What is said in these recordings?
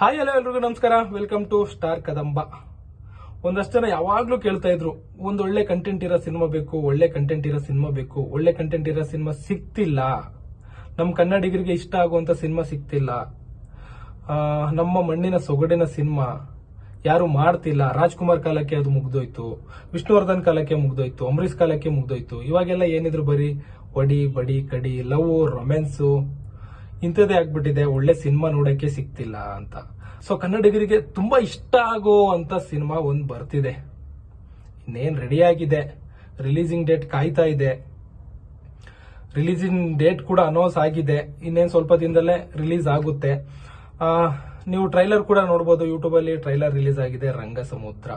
Hi hello ಎಲ್ರಿಗೂ ನಮಸ್ಕಾರ. Welcome to star Kadamba ಒಂದಷ್ಟು ಜನ ಯಾವಾಗ್ಲೂ ಕೇಳ್ತಾ ಇದ್ರು, ಒಂದು ಒಳ್ಳೆ ಕಂಟೆಂಟ್ ಇರೋ ಸಿನಿಮಾ ಬೇಕು, ಒಳ್ಳೆ ಕಂಟೆಂಟ್ ಇರೋ ಸಿನಿಮಾ ಬೇಕು, ಒಳ್ಳೆ ಕಂಟೆಂಟ್ ಇರೋ ಸಿನಿಮಾ ಸಿಗ್ತಿಲ್ಲ. ನಮ್ಮ ಕನ್ನಡಿಗರಿಗೆ ಇಷ್ಟ ಆಗುವಂತ ಸಿನಿಮಾ ಸಿಗ್ತಿಲ್ಲ. ನಮ್ಮ ಮಣ್ಣಿನ ಸೊಗಡಿನ ಸಿನಿಮಾ ಯಾರು ಮಾಡ್ತಿಲ್ಲ. ರಾಜ್ಕುಮಾರ್ ಕಾಲಕ್ಕೆ ಅದು ಮುಗ್ದೋಯ್ತು. ವಿಷ್ಣುವರ್ಧನ್ ಕಾಲಕ್ಕೆ ಮುಗ್ದೋಯ್ತು. ಅಂಬರೀಷ್ ಕಾಲಕ್ಕೆ ಮುಗ್ದೋಯ್ತು. ಇವಾಗೆಲ್ಲ ಏನಿದ್ರು ಬರೀ ಒಡಿ, ಬಡಿ, ಕಡಿ, ಲವ್ ರೊಮ್ಯಾನ್ಸು ಇಂಥದ್ದೇ ಆಗ್ಬಿಟ್ಟಿದೆ, ಒಳ್ಳೆ ಸಿನಿಮಾ ನೋಡಕ್ಕೆ ಸಿಗ್ತಿಲ್ಲ ಅಂತ. ಸೊ ಕನ್ನಡಿಗರಿಗೆ ತುಂಬಾ ಇಷ್ಟ ಆಗೋ ಅಂತ ಸಿನಿಮಾ ಒಂದು ಬರ್ತಿದೆ. ಇನ್ನೇನ್ ರೆಡಿ ಆಗಿದೆ? ರಿಲೀಸಿಂಗ್ ಡೇಟ್ ಕಾಯ್ತಾ ಇದೆ. ರಿಲೀಸಿಂಗ್ ಡೇಟ್ ಕೂಡ ಅನೌನ್ಸ್ ಆಗಿದೆ. ಇನ್ನೇನ್ ಸ್ವಲ್ಪ ದಿನದಲ್ಲೇ ರಿಲೀಸ್ ಆಗುತ್ತೆ. ನೀವು ಟ್ರೈಲರ್ ಕೂಡ ನೋಡಬಹುದು ಯೂಟ್ಯೂಬಲ್ಲಿ ಟ್ರೈಲರ್ ರಿಲೀಸ್ ಆಗಿದೆ ರಂಗ ಸಮುದ್ರ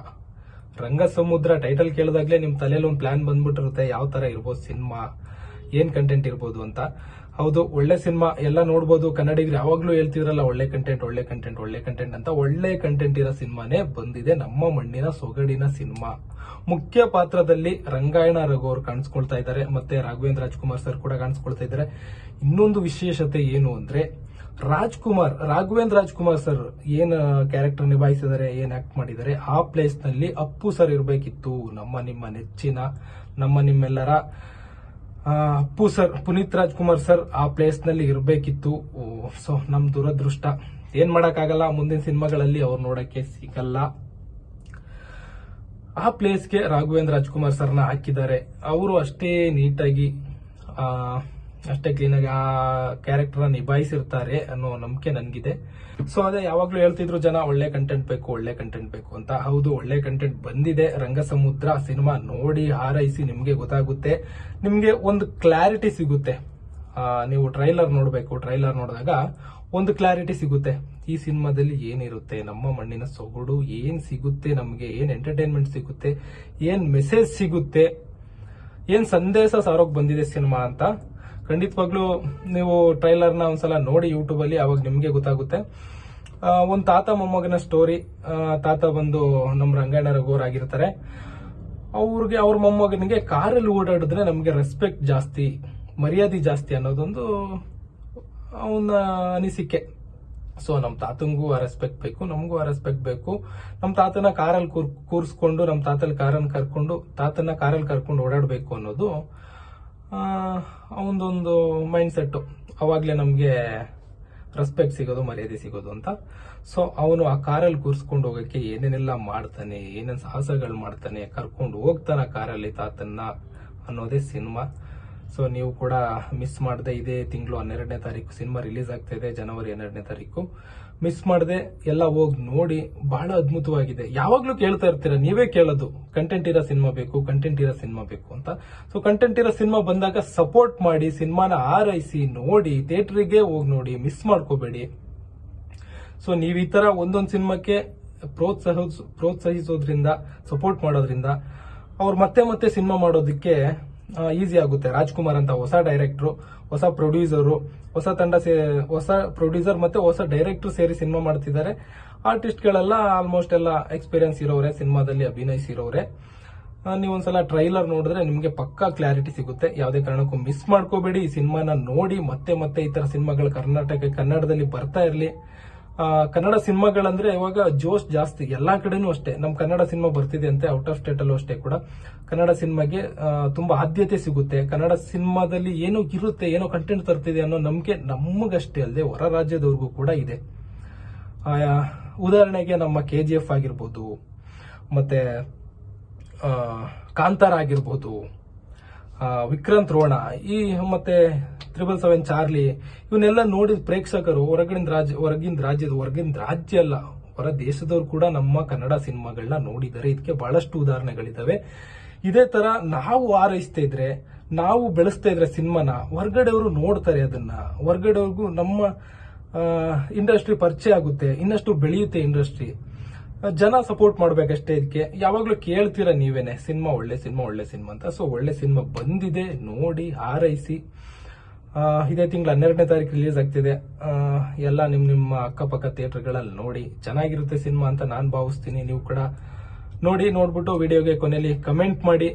ರಂಗ ಸಮುದ್ರ ಟೈಟಲ್ ಕೇಳಿದಾಗಲೇ ನಿಮ್ಮ ತಲೆಯಲ್ಲಿ ಒಂದು ಪ್ಲಾನ್ ಬಂದ್ಬಿಟ್ಟಿರುತ್ತೆ. ಯಾವ ತರ ಇರ್ಬೋದು ಸಿನಿಮಾ? ಏನ್ ಕಂಟೆಂಟ್ ಇರ್ಬೋದು ಅಂತ. ಹೌದು, ಒಳ್ಳೆ ಸಿನಿಮಾ ಎಲ್ಲ ನೋಡ್ಬೋದು. ಕನ್ನಡಿಗರು ಯಾವಾಗ್ಲೂ ಹೇಳ್ತಿದ್ರಲ್ಲ, ಒಳ್ಳೆ ಕಂಟೆಂಟ್ ಒಳ್ಳೆ ಕಂಟೆಂಟ್ ಒಳ್ಳೆ ಕಂಟೆಂಟ್ ಅಂತ. ಒಳ್ಳೆ ಕಂಟೆಂಟ್ ಇರೋ ಸಿನಿಮಾನೇ ಬಂದಿದೆ ನಮ್ಮ ಮಣ್ಣಿನ ಸೊಗಡಿನ ಸಿನಿಮಾ ಮುಖ್ಯ ಪಾತ್ರದಲ್ಲಿ ರಂಗಾಯಣ ರಘು ಅವರು ಕಾಣಿಸ್ಕೊಳ್ತಾ ಇದ್ದಾರೆ. ಮತ್ತೆ ರಾಘವೇಂದ್ರ ರಾಜ್ಕುಮಾರ್ ಸರ್ ಕೂಡ ಕಾಣಿಸ್ಕೊಳ್ತಾ ಇದ್ದಾರೆ. ಇನ್ನೊಂದು ವಿಶೇಷತೆ ಏನು ಅಂದ್ರೆ, ರಾಜ್ಕುಮಾರ್, ರಾಘವೇಂದ್ರ ರಾಜ್ಕುಮಾರ್ ಸರ್ ಏನ್ ಕ್ಯಾರೆಕ್ಟರ್ ನಿಭಾಯಿಸಿದ್ದಾರೆ, ಏನ್ ಆಕ್ಟ್ ಮಾಡಿದ್ದಾರೆ, ಆ ಪ್ಲೇಸ್ನಲ್ಲಿ ಅಪ್ಪು ಸರ್ ಇರಬೇಕಿತ್ತು. ನಮ್ಮ ನಿಮ್ಮ ನೆಚ್ಚಿನ, ನಮ್ಮ ನಿಮ್ಮೆಲ್ಲರ ಅಪ್ಪು ಸರ್ ಪುನೀತ್ ರಾಜ್ಕುಮಾರ್ ಸರ್ ಆ ಪ್ಲೇಸ್ನಲ್ಲಿ ಇರಬೇಕಿತ್ತು. ಸೊ, ನಮ್ ದುರದೃಷ್ಟ. ಏನ್ ಮಾಡಕ್ಕಾಗಲ್ಲ, ಮುಂದಿನ ಸಿನಿಮಾಗಳಲ್ಲಿ ಅವ್ರು ನೋಡಕ್ಕೆ ಸಿಗಲ್ಲ. ಆ ಪ್ಲೇಸ್ಗೆ ರಾಘವೇಂದ್ರ ರಾಜ್ಕುಮಾರ್ ಸರ್ನ ಹಾಕಿದ್ದಾರೆ. ಅವರು ಅಷ್ಟೇ ನೀಟಾಗಿ ಅಷ್ಟೇ ಕ್ಲೀನಾಗಿ ಆ ಕ್ಯಾರೆಕ್ಟರ್ ನಿಭಾಯಿಸಿರ್ತಾರೆ ಅನ್ನೋ ನಂಬಿಕೆ ನನಗಿದೆ. ಸೊ ಅದೇ ಯಾವಾಗ್ಲೂ ಹೇಳ್ತಿದ್ರು ಜನ ಒಳ್ಳೆ ಕಂಟೆಂಟ್ ಬೇಕು, ಒಳ್ಳೆ ಕಂಟೆಂಟ್ ಬೇಕು ಅಂತ. ಹೌದು, ಒಳ್ಳೆ ಕಂಟೆಂಟ್ ಬಂದಿದೆ. ರಂಗಸಮುದ್ರ ಸಿನಿಮಾ ನೋಡಿ, ಹಾರೈಸಿ ನಿಮ್ಗೆ ಗೊತ್ತಾಗುತ್ತೆ. ನಿಮ್ಗೆ ಒಂದು ಕ್ಲಾರಿಟಿ ಸಿಗುತ್ತೆ. ನೀವು ಟ್ರೈಲರ್ ನೋಡಬೇಕು. ಟ್ರೈಲರ್ ನೋಡಿದಾಗ ಒಂದು ಕ್ಲಾರಿಟಿ ಸಿಗುತ್ತೆ. ಈ ಸಿನಿಮಾದಲ್ಲಿ ಏನಿರುತ್ತೆ? ನಮ್ಮ ಮಣ್ಣಿನ ಸೊಗಡು ಏನ್ ಸಿಗುತ್ತೆ? ನಮಗೆ ಏನ್ ಎಂಟರ್ಟೈನ್ಮೆಂಟ್ ಸಿಗುತ್ತೆ? ಏನ್ ಮೆಸೇಜ್ ಸಿಗುತ್ತೆ? ಏನ್ ಸಂದೇಶ ಸಾರೋಗ್ ಬಂದಿದೆ ಸಿನಿಮಾ ಅಂತ. ಖಂಡಿತವಾಗ್ಲೂ ನೀವು ಟ್ರೈಲರ್ನ ಒಂದ್ಸಲ ನೋಡಿ ಯೂಟ್ಯೂಬಲ್ಲಿ, ಅವಾಗ ನಿಮಗೆ ಗೊತ್ತಾಗುತ್ತೆ. ಒಂದು ತಾತ ಮೊಮ್ಮಗನ ಸ್ಟೋರಿ ತಾತ ಬಂದು ನಮ್ಮ ರಂಗಾಯಣ ರಘುವರ್ ಆಗಿರ್ತಾರೆ. ಅವ್ರಿಗೆ, ಅವ್ರ ಮೊಮ್ಮಗನಿಗೆ ಕಾರಲ್ಲಿ ಓಡಾಡಿದ್ರೆ ನಮಗೆ ರೆಸ್ಪೆಕ್ಟ್ ಜಾಸ್ತಿ, ಮರ್ಯಾದೆ ಜಾಸ್ತಿ ಅನ್ನೋದೊಂದು ಅವನ ಅನಿಸಿಕೆ. ಸೊ ನಮ್ಮ ತಾತಂಗೂ ಆ ರೆಸ್ಪೆಕ್ಟ್ ಬೇಕು, ನಮಗೂ ಆ ರೆಸ್ಪೆಕ್ಟ್ ಬೇಕು. ನಮ್ಮ ತಾತನ ಕಾರಲ್ಲಿ ಕೂರ್, ಕೂರಿಸ್ಕೊಂಡು ನಮ್ಮ ತಾತಲ್ಲಿ ಕಾರನ್ನು ಕರ್ಕೊಂಡು, ತಾತನ ಕಾರಲ್ಲಿ ಕರ್ಕೊಂಡು ಓಡಾಡಬೇಕು ಅನ್ನೋದು ಅವನದೊಂದು ಮೈಂಡ್ ಸೆಟ್ಟು ಅವಾಗಲೇ ನಮಗೆ ರೆಸ್ಪೆಕ್ಟ್ ಸಿಗೋದು, ಮರ್ಯಾದೆ ಸಿಗೋದು ಅಂತ. ಸೊ ಅವನು ಆ ಕಾರಲ್ಲಿ ಕೂರಿಸ್ಕೊಂಡು ಹೋಗಕ್ಕೆ ಏನೇನೆಲ್ಲ ಮಾಡ್ತಾನೆ, ಏನೇನು ಸಾಹಸಗಳು ಮಾಡ್ತಾನೆ, ಕರ್ಕೊಂಡು ಹೋಗ್ತಾನ ಕಾರಲ್ಲಿ ತಾತನ್ನ ಅನ್ನೋದೇ ಸಿನಿಮಾ ಸೊ ನೀವು ಕೂಡ ಮಿಸ್ ಮಾಡದೆ ಇದೇ ತಿಂಗಳು ಹನ್ನೆರಡನೇ ತಾರೀಕು ಸಿನಿಮಾ ರಿಲೀಸ್ ಆಗ್ತಾ ಇದೆ, ಜನವರಿ ಹನ್ನೆರಡನೇ ತಾರೀಕು. ಮಿಸ್ ಮಾಡದೆ, ಎಲ್ಲ ಹೋಗಿ ನೋಡಿ ಬಹಳ ಅದ್ಭುತವಾಗಿದೆ. ಯಾವಾಗ್ಲೂ ಕೇಳ್ತಾ ಇರ್ತೀರ, ನೀವೇ ಕೇಳೋದು. ಕಂಟೆಂಟ್ ಇರೋ ಸಿನಿಮಾ ಬೇಕು ಕಂಟೆಂಟ್ ಇರೋ ಸಿನಿಮಾ ಬೇಕು ಅಂತ. ಸೊ ಕಂಟೆಂಟ್ ಇರೋ ಸಿನಿಮಾ ಬಂದಾಗ ಸಪೋರ್ಟ್ ಮಾಡಿ, ಸಿನಿಮಾನ ಆರೈಸಿ, ನೋಡಿ ಥಿಯೇಟರ್ಗೆ ಹೋಗಿ ನೋಡಿ ಮಿಸ್ ಮಾಡ್ಕೋಬೇಡಿ. ಸೊ ನೀವು ಈ ತರ ಒಂದೊಂದು ಸಿನಿಮಾಕ್ಕೆ ಪ್ರೋತ್ಸಾಹ ಪ್ರೋತ್ಸಾಹಿಸೋದ್ರಿಂದ ಸಪೋರ್ಟ್ ಮಾಡೋದ್ರಿಂದ, ಅವ್ರು ಮತ್ತೆ ಮತ್ತೆ ಸಿನಿಮಾ ಮಾಡೋದಕ್ಕೆ ಈಸಿ ಆಗುತ್ತೆ. ರಾಜ್ಕುಮಾರ್ ಅಂತ ಹೊಸ ಡೈರೆಕ್ಟ್ರು ಹೊಸ ಪ್ರೊಡ್ಯೂಸರು ಹೊಸ ತಂಡ ಹೊಸ ಪ್ರೊಡ್ಯೂಸರ್ ಮತ್ತೆ ಹೊಸ ಡೈರೆಕ್ಟರ್ ಸೇರಿ ಸಿನಿಮಾ ಮಾಡ್ತಿದ್ದಾರೆ. ಆರ್ಟಿಸ್ಟ್ಗಳೆಲ್ಲ ಆಲ್ಮೋಸ್ಟ್ ಎಲ್ಲ ಎಕ್ಸ್ಪೀರಿಯನ್ಸ್ ಇರೋರೆ ಸಿನಿಮಾದಲ್ಲಿ ಅಭಿನಯಿಸಿರೋರೆ. ನೀವೊಂದ್ಸಲ ಟ್ರೈಲರ್ ನೋಡಿದ್ರೆ ನಿಮಗೆ ಪಕ್ಕಾ ಕ್ಲಾರಿಟಿ ಸಿಗುತ್ತೆ. ಯಾವುದೇ ಕಾರಣಕ್ಕೂ ಮಿಸ್ ಮಾಡ್ಕೋಬೇಡಿ. ಈ ಸಿನಿಮಾನ ನೋಡಿ ಮತ್ತೆ ಮತ್ತೆ ಈ ತರ ಸಿನಿಮಾಗಳು ಕರ್ನಾಟಕ, ಕನ್ನಡದಲ್ಲಿ ಬರ್ತಾ ಇರಲಿ. ಕನ್ನಡ ಸಿನಿಮಾಗಳಂದ್ರೆ ಇವಾಗ ಜೋಶ್ ಜಾಸ್ತಿ ಎಲ್ಲಾ ಕಡೆನೂ ಅಷ್ಟೇ. ನಮ್ಮ ಕನ್ನಡ ಸಿನಿಮಾ ಬರ್ತಿದೆ ಅಂತೆ, ಔಟ್ ಆಫ್ ಸ್ಟೇಟ್ ಅಲ್ಲೂ ಅಷ್ಟೇ ಕೂಡ. ಕನ್ನಡ ಸಿನಿಮಾಗೆ ತುಂಬಾ ಆದ್ಯತೆ ಸಿಗುತ್ತೆ. ಕನ್ನಡ ಸಿನಿಮಾದಲ್ಲಿ ಏನೋ ಇರುತ್ತೆ, ಏನೋ ಕಂಟೆಂಟ್ ತರ್ತಿದೆ ಅನ್ನೋ ನಂಬಿಕೆ ನಮಗಷ್ಟೇ ಅಲ್ಲದೆ ಹೊರ ರಾಜ್ಯದವ್ರಿಗೂ ಕೂಡ ಇದೆ. ಉದಾಹರಣೆಗೆ ನಮ್ಮ ಕೆ ಜಿ ಎಫ್ ಆಗಿರ್ಬೋದು, ಮತ್ತೆ ಕಾಂತಾರ ಆಗಿರ್ಬೋದು ವಿಕ್ರಾಂತ್ ರೋಣ, ಈ ಮತ್ತೆ ತ್ರಿಬಲ್ ಸೆವೆನ್ ಚಾರ್ಲಿ, ಇವನ್ನೆಲ್ಲ ನೋಡಿದ ಪ್ರೇಕ್ಷಕರು, ಹೊರಗಿನ ರಾಜ್ಯ, ಹೊರಗಿನ ರಾಜ್ಯದ, ಹೊರಗಿನ ರಾಜ್ಯ ಅಲ್ಲ, ಹೊರ ದೇಶದವ್ರು ಕೂಡ ನಮ್ಮ ಕನ್ನಡ ಸಿನಿಮಾಗಳನ್ನ ನೋಡಿದ್ದಾರೆ. ಇದಕ್ಕೆ ಬಹಳಷ್ಟು ಉದಾಹರಣೆಗಳಿದ್ದಾವೆ ಇದೇ ತರ ನಾವು ಆರೈಸ್ತಾ ಇದ್ರೆ, ನಾವು ಬೆಳೆಸ್ತಾ ಇದ್ರೆ ಸಿನಿಮಾನ, ಹೊರಗಡೆಯವರು ನೋಡ್ತಾರೆ ಅದನ್ನ. ಹೊರಗಡೆಯವ್ರಿಗೂ ನಮ್ಮ ಇಂಡಸ್ಟ್ರಿ ಪರಿಚಯ ಆಗುತ್ತೆ, ಇನ್ನಷ್ಟು ಬೆಳೆಯುತ್ತೆ ಇಂಡಸ್ಟ್ರಿ. ಜನ ಸಪೋರ್ಟ್ ಮಾಡ್ಬೇಕಷ್ಟೇ ಇದಕ್ಕೆ. ಯಾವಾಗ್ಲೂ ಕೇಳ್ತೀರಾ ನೀವೇನೆ, ಸಿನಿಮಾ ಒಳ್ಳೆ ಸಿನಿಮಾ ಒಳ್ಳೆ ಸಿನಿಮಾ ಅಂತ. ಸೊ ಒಳ್ಳೆ ಸಿನಿಮಾ ಬಂದಿದೆ, ನೋಡಿ, ಹಾರೈಸಿ. ಇದೇ ತಿಂಗಳು ಹನ್ನೆರಡನೇ ತಾರೀಕು ರಿಲೀಸ್ ಆಗ್ತಿದೆ. ಎಲ್ಲ ನಿಮ್, ನಿಮ್ಮ ಅಕ್ಕಪಕ್ಕ ಥಿಯೇಟರ್ಗಳಲ್ಲಿ ನೋಡಿ. ಚೆನ್ನಾಗಿರುತ್ತೆ ಸಿನಿಮಾ ಅಂತ ನಾನು ಭಾವಿಸ್ತೀನಿ, ನೀವು ಕೂಡ. ನೋಡಿ, ನೋಡ್ಬಿಟ್ಟು ವಿಡಿಯೋಗೆ ಕೊನೆಯಲ್ಲಿ ಕಮೆಂಟ್ ಮಾಡಿ.